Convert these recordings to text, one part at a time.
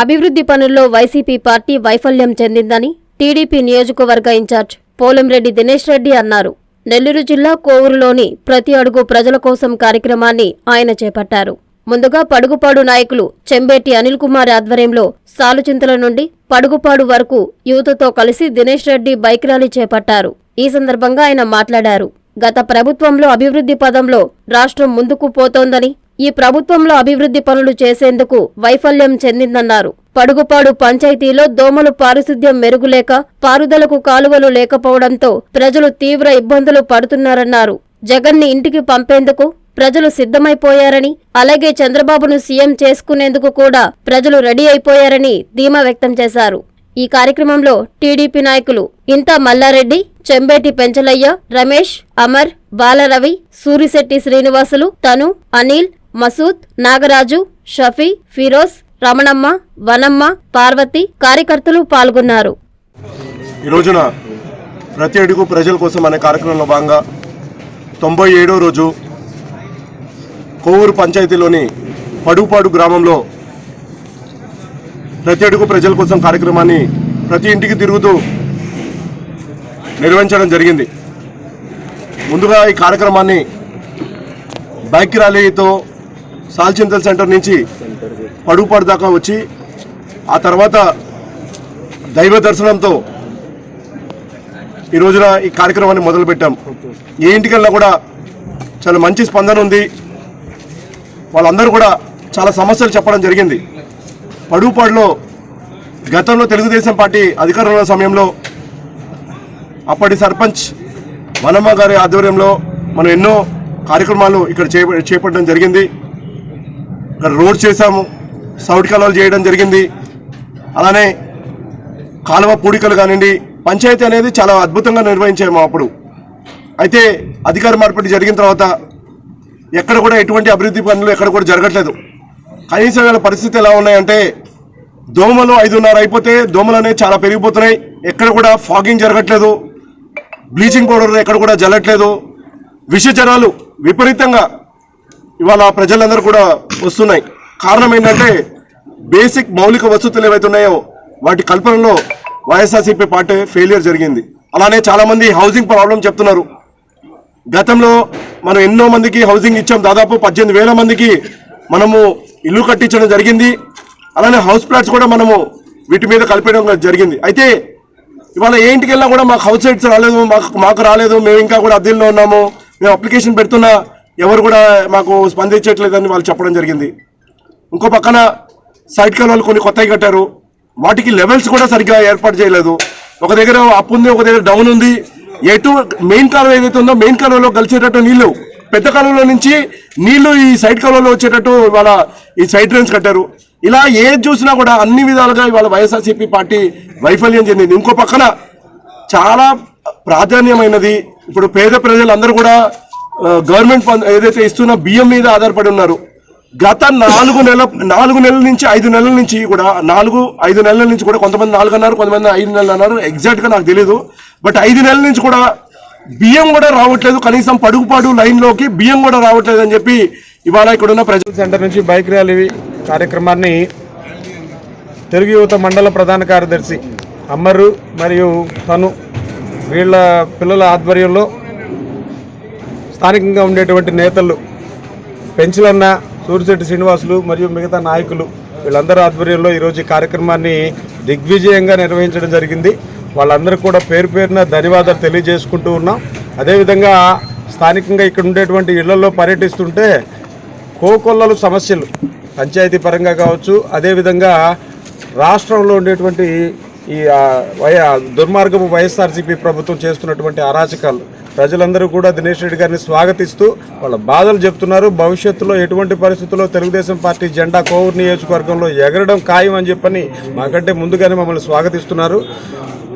అభివృద్ధి పనుల్లో YCP party వైఫల్యం చెందిందని టీడీపీ నియోజకవర్గ ఇన్ఛార్జ్ పోలంరెడ్డి దినేష్ రెడ్డి అన్నారు. నెల్లూరు జిల్లా కోవూరులోని ప్రతి అడుగు ప్రజల కోసం కార్యక్రమాన్ని ఆయన చేపట్టారు. ముందుగా పడుగుపాడు నాయకులు చెంబేటి అనిల్ కుమార్ ఆధ్వర్యంలో సాలుచింతల నుండి పడుగుపాడు వరకు యువతతో కలిసి దినేష్ రెడ్డి బైక్ ర్యాలీ చేపట్టారు. ఈ సందర్భంగా ఆయన మాట్లాడారు. గత ప్రభుత్వంలో అభివృద్ధి పదంలో రాష్ట్రం ముందుకు పోతోందని ఈ ప్రభుత్వంలో అభివృద్ధి పనులు చేసేందుకు వైఫల్యం చెందిందన్నారు. పడుగుపాడు పంచాయతీలో దోమలు పారిశుద్ధ్యం మెరుగులేక పారుదలకు కాలువలు లేకపోవడంతో ప్రజలు తీవ్ర ఇబ్బందులు పడుతున్నారన్నారు. జగన్ని ఇంటికి పంపేందుకు ప్రజలు సిద్ధమైపోయారని అలాగే చంద్రబాబును సీఎం చేసుకునేందుకు కూడా ప్రజలు రెడీ అయిపోయారని ధీమా వ్యక్తం చేశారు. ఈ కార్యక్రమంలో టీడీపీ నాయకులు ఇంత మల్లారెడ్డి చెంబేటి పెంచలయ్య రమేష్ అమర్ బాలరవి సూరిశెట్టి శ్రీనివాసులు తను అనిల్ మసూద్ నాగరాజు షఫీ ఫిరోజ్ రమణమ్మ వనమ్మ పార్వతి కార్యకర్తలు పాల్గొన్నారు. ఈ రోజున ప్రతి అడుగు ప్రజల కోసం అనే కార్యక్రమంలో భాగంగా తొంభై ఏడో రోజు కోవూరు పంచాయతీలోని పడుపాడు గ్రామంలో ప్రతి అడుగు ప్రజల కోసం కార్యక్రమాన్ని ప్రతి ఇంటికి తిరుగుతూ నిర్వహించడం జరిగింది. ముందుగా ఈ కార్యక్రమాన్ని బైక్ ర్యాలీతో సాల్చింతల్ సెంటర్ నుంచి పడుపాడు దాకా వచ్చి ఆ తర్వాత దైవ దర్శనంతో ఈ రోజున ఈ కార్యక్రమాన్ని మొదలుపెట్టాం. ఏ ఇంటికెళ్ళినా కూడా చాలా మంచి స్పందన ఉంది. వాళ్ళందరూ కూడా చాలా సమస్యలు చెప్పడం జరిగింది. పడుపాడులో గతంలో తెలుగుదేశం పార్టీ అధికారంలో ఉన్న సమయంలో అప్పటి సర్పంచ్ వనమ్మ గారి ఆధ్వర్యంలో మనం ఎన్నో కార్యక్రమాలు ఇక్కడ చేపట్టడం జరిగింది. రోడ్ చేశాము. సౌట్ కాలువలు చేయడం జరిగింది. అలానే కాలువ పూడికలు కానివ్వండి పంచాయతీ అనేది చాలా అద్భుతంగా నిర్వహించాము అప్పుడు. అయితే అధికార మార్పిడి జరిగిన తర్వాత ఎక్కడ కూడా ఎటువంటి అభివృద్ధి పనులు ఎక్కడ కూడా జరగట్లేదు. కనీసం వీళ్ళ పరిస్థితి ఎలా ఉన్నాయంటే దోమలు ఐదున్నర అయిపోతే దోమలు అనేవి చాలా పెరిగిపోతున్నాయి. ఎక్కడ కూడా ఫాగింగ్ జరగట్లేదు. బ్లీచింగ్ పౌడర్ ఎక్కడ కూడా జల్లట్లేదు. విష జ్వరాలు విపరీతంగా ఇవాళ ప్రజలందరూ కూడా వస్తున్నాయి. కారణం ఏంటంటే బేసిక్ మౌలిక వసతులు ఏవైతే ఉన్నాయో వాటి కల్పనలో వైఎస్ఆర్సీపీ పార్టీ ఫెయిలియర్ జరిగింది. అలానే చాలామంది హౌసింగ్ ప్రాబ్లం చెప్తున్నారు. గతంలో మనం ఎన్నో మందికి హౌసింగ్ ఇచ్చాం దాదాపు పద్దెనిమిది వేల మందికి మనము ఇల్లు కట్టించడం జరిగింది. అలానే హౌస్ ప్లాట్స్ కూడా మనము వీటి మీద కలిపేయడం జరిగింది. అయితే ఇవాళ ఏ ఇంటికి వెళ్ళినా కూడా మాకు హౌస్ సైట్స్ రాలేదు మాకు మాకు రాలేదు మేము ఇంకా కూడా అద్దెల్లో ఉన్నాము మేము అప్లికేషన్ పెడుతున్నా ఎవరు కూడా మాకు స్పందించట్లేదని వాళ్ళు చెప్పడం జరిగింది. ఇంకో పక్కన సైడ్ కాలువలు కొన్ని కొత్తవి కట్టారు. వాటికి లెవెల్స్ కూడా సరిగ్గా ఏర్పాటు చేయలేదు. ఒక దగ్గర అప్ ఉంది ఒక దగ్గర డౌన్ ఉంది. ఎటు మెయిన్ కాలువ ఏదైతే ఉందో మెయిన్ కాలువలో కలిసేటట్టు నీళ్ళు పెద్ద కాలువలో నుంచి నీళ్ళు ఈ సైడ్ కాలువలో వచ్చేటట్టు ఇవాళ ఈ సైడ్ డ్రైన్స్ కట్టారు. ఇలా ఏది చూసినా కూడా అన్ని విధాలుగా ఇవాళ వైఎస్ఆర్సీపీ పార్టీ వైఫల్యం చెందింది. ఇంకో పక్కన చాలా ప్రాధాన్యమైనది. ఇప్పుడు పేద ప్రజలందరూ కూడా గవర్నమెంట్ ఏదైతే ఇస్తున్న బియ్యం మీద ఆధారపడి ఉన్నారు. గత నాలుగు నెలల నాలుగు నెలల నుంచి ఐదు నెలల నుంచి కూడా నాలుగు ఐదు నెలల నుంచి కూడా కొంతమంది నాలుగు అన్నారు కొంతమంది ఐదు నెలలు అన్నారు ఎగ్జాక్ట్గా నాకు తెలియదు బట్ ఐదు నెలల నుంచి కూడా బియ్యం కూడా రావట్లేదు కనీసం పడుగుపాడు లైన్లోకి బియ్యం కూడా రావట్లేదు అని చెప్పి ఇవాళ ఇక్కడ ఉన్న సెంటర్ నుంచి బైక్ ర్యాలీ కార్యక్రమాన్ని తెలుగు యువత మండల ప్రధాన కార్యదర్శి అమ్మరు మరియు తను వీళ్ళ పిల్లల ఆధ్వర్యంలో స్థానికంగా ఉండేటువంటి నేతలు పెంచులన్న సూరిశెట్టి శ్రీనివాసులు మరియు మిగతా నాయకులు వీళ్ళందరి ఆధ్వర్యంలో ఈరోజు ఈ కార్యక్రమాన్ని దిగ్విజయంగా నిర్వహించడం జరిగింది. వాళ్ళందరికీ కూడా పేరు పేరున ధన్యవాదాలు తెలియజేసుకుంటూ ఉన్నాం. అదేవిధంగా స్థానికంగా ఇక్కడ ఉండేటువంటి ఇళ్ళలో పర్యటిస్తుంటే కోకొల్లలు సమస్యలు పంచాయతీ పరంగా కావచ్చు అదేవిధంగా రాష్ట్రంలో ఉండేటువంటి ఈ దుర్మార్గము వై దుర్మార్గపు వైఎస్ఆర్సీపీ ప్రభుత్వం చేస్తున్నటువంటి అరాచకాలు. ప్రజలందరూ కూడా దినేష్ రెడ్డి గారిని స్వాగతిస్తూ వాళ్ళ బాధలు చెప్తున్నారు. భవిష్యత్తులో ఎటువంటి పరిస్థితుల్లో తెలుగుదేశం పార్టీ జెండా కోవూరు నియోజకవర్గంలో ఎగరడం ఖాయం అని చెప్పని మాకంటే ముందుగానే మమ్మల్ని స్వాగతిస్తున్నారు.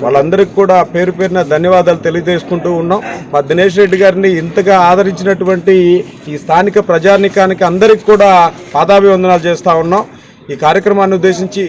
వాళ్ళందరికీ కూడా పేరు పేరున ధన్యవాదాలు తెలియజేసుకుంటూ ఉన్నాం. మా దినేష్ రెడ్డి గారిని ఇంతగా ఆదరించినటువంటి ఈ స్థానిక ప్రజానికానికి అందరికి కూడా పాదాభివందనాలు చేస్తూ ఉన్నాం. ఈ కార్యక్రమాన్ని ఉద్దేశించి